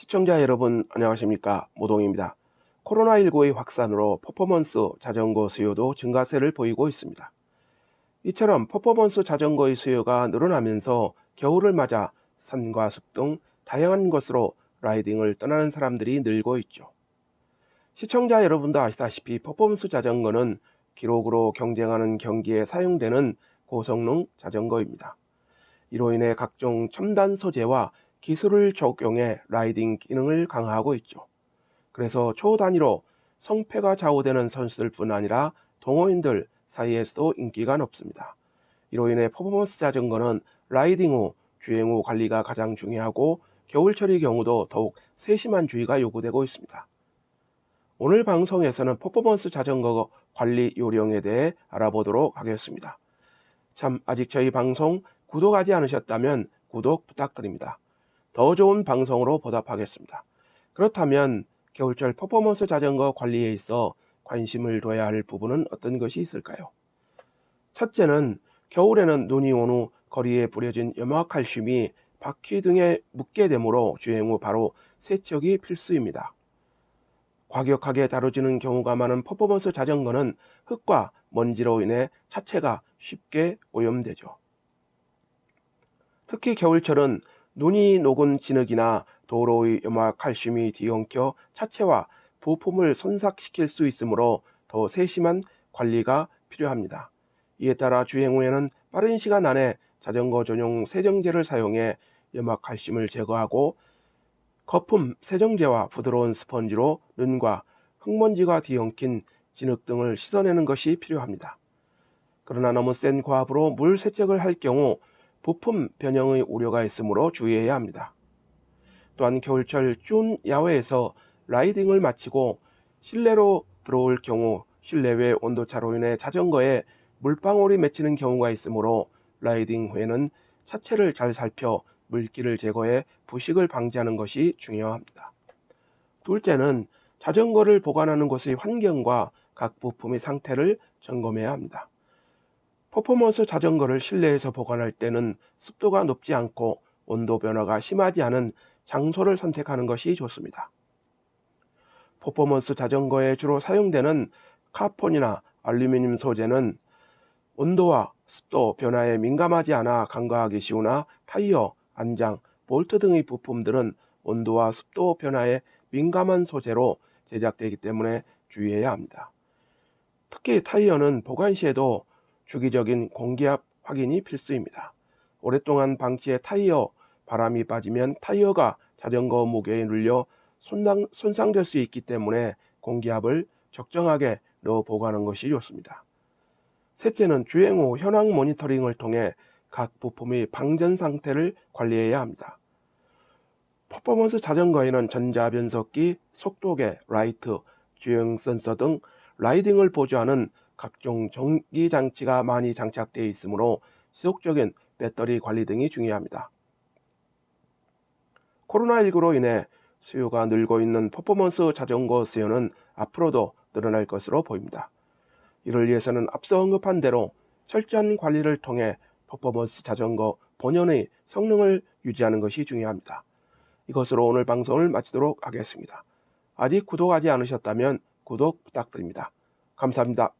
시청자 여러분 안녕하십니까 모동입니다. 코로나19의 확산으로 퍼포먼스 자전거 수요도 증가세를 보이고 있습니다. 이처럼 퍼포먼스 자전거의 수요가 늘어나면서 겨울을 맞아 산과 숲 등 다양한 곳으로 라이딩을 떠나는 사람들이 늘고 있죠. 시청자 여러분도 아시다시피 퍼포먼스 자전거는 기록으로 경쟁하는 경기에 사용되는 고성능 자전거입니다. 이로 인해 각종 첨단 소재와 기술을 적용해 라이딩 기능을 강화하고 있죠. 그래서 초단위로 성패가 좌우되는 선수들 뿐 아니라 동호인들 사이에서도 인기가 높습니다. 이로 인해 퍼포먼스 자전거는 라이딩 후 주행 후 관리가 가장 중요하고 겨울철의 경우도 더욱 세심한 주의가 요구되고 있습니다. 오늘 방송에서는 퍼포먼스 자전거 관리 요령에 대해 알아보도록 하겠습니다. 참 아직 저희 방송 구독하지 않으셨다면 구독 부탁드립니다. 더 좋은 방송으로 보답하겠습니다. 그렇다면 겨울철 퍼포먼스 자전거 관리에 있어 관심을 둬야 할 부분은 어떤 것이 있을까요? 첫째는 겨울에는 눈이 온 후 거리에 뿌려진 염화칼슘이 바퀴 등에 묻게 되므로 주행 후 바로 세척이 필수입니다. 과격하게 다뤄지는 경우가 많은 퍼포먼스 자전거는 흙과 먼지로 인해 차체가 쉽게 오염되죠. 특히 겨울철은 눈이 녹은 진흙이나 도로의 염화 칼슘이 뒤엉켜 차체와 부품을 손상시킬 수 있으므로 더 세심한 관리가 필요합니다. 이에 따라 주행 후에는 빠른 시간 안에 자전거 전용 세정제를 사용해 염화 칼슘을 제거하고 거품 세정제와 부드러운 스펀지로 눈과 흙먼지가 뒤엉킨 진흙 등을 씻어내는 것이 필요합니다. 그러나 너무 센 과압으로 물 세척을 할 경우 부품 변형의 우려가 있으므로 주의해야 합니다. 또한 겨울철 추운 야외에서 라이딩을 마치고 실내로 들어올 경우 실내외 온도차로 인해 자전거에 물방울이 맺히는 경우가 있으므로 라이딩 후에는 차체를 잘 살펴 물기를 제거해 부식을 방지하는 것이 중요합니다. 둘째는 자전거를 보관하는 곳의 환경과 각 부품의 상태를 점검해야 합니다. 퍼포먼스 자전거를 실내에서 보관할 때는 습도가 높지 않고 온도 변화가 심하지 않은 장소를 선택하는 것이 좋습니다. 퍼포먼스 자전거에 주로 사용되는 카본이나 알루미늄 소재는 온도와 습도 변화에 민감하지 않아 간과하기 쉬우나 타이어, 안장, 볼트 등의 부품들은 온도와 습도 변화에 민감한 소재로 제작되기 때문에 주의해야 합니다. 특히 타이어는 보관 시에도 주기적인 공기압 확인이 필수입니다. 오랫동안 방치해 타이어 바람이 빠지면 타이어가 자전거 무게에 눌려 손상, 손상 될 수 있기 때문에 공기압을 적정하게 넣어 보관하는 것이 좋습니다. 셋째는 주행 후 현황 모니터링을 통해 각 부품의 방전 상태를 관리해야 합니다. 퍼포먼스 자전거에는 전자변속기, 속도계, 라이트, 주행 센서 등 라이딩을 보조하는 각종 전기 장치가 많이 장착되어 있으므로 지속적인 배터리 관리 등이 중요합니다. 코로나19로 인해 수요가 늘고 있는 퍼포먼스 자전거 수요는 앞으로도 늘어날 것으로 보입니다. 이를 위해서는 앞서 언급한 대로 철저한 관리를 통해 퍼포먼스 자전거 본연의 성능을 유지하는 것이 중요합니다. 이것으로 오늘 방송을 마치도록 하겠습니다. 아직 구독하지 않으셨다면 구독 부탁드립니다. 감사합니다.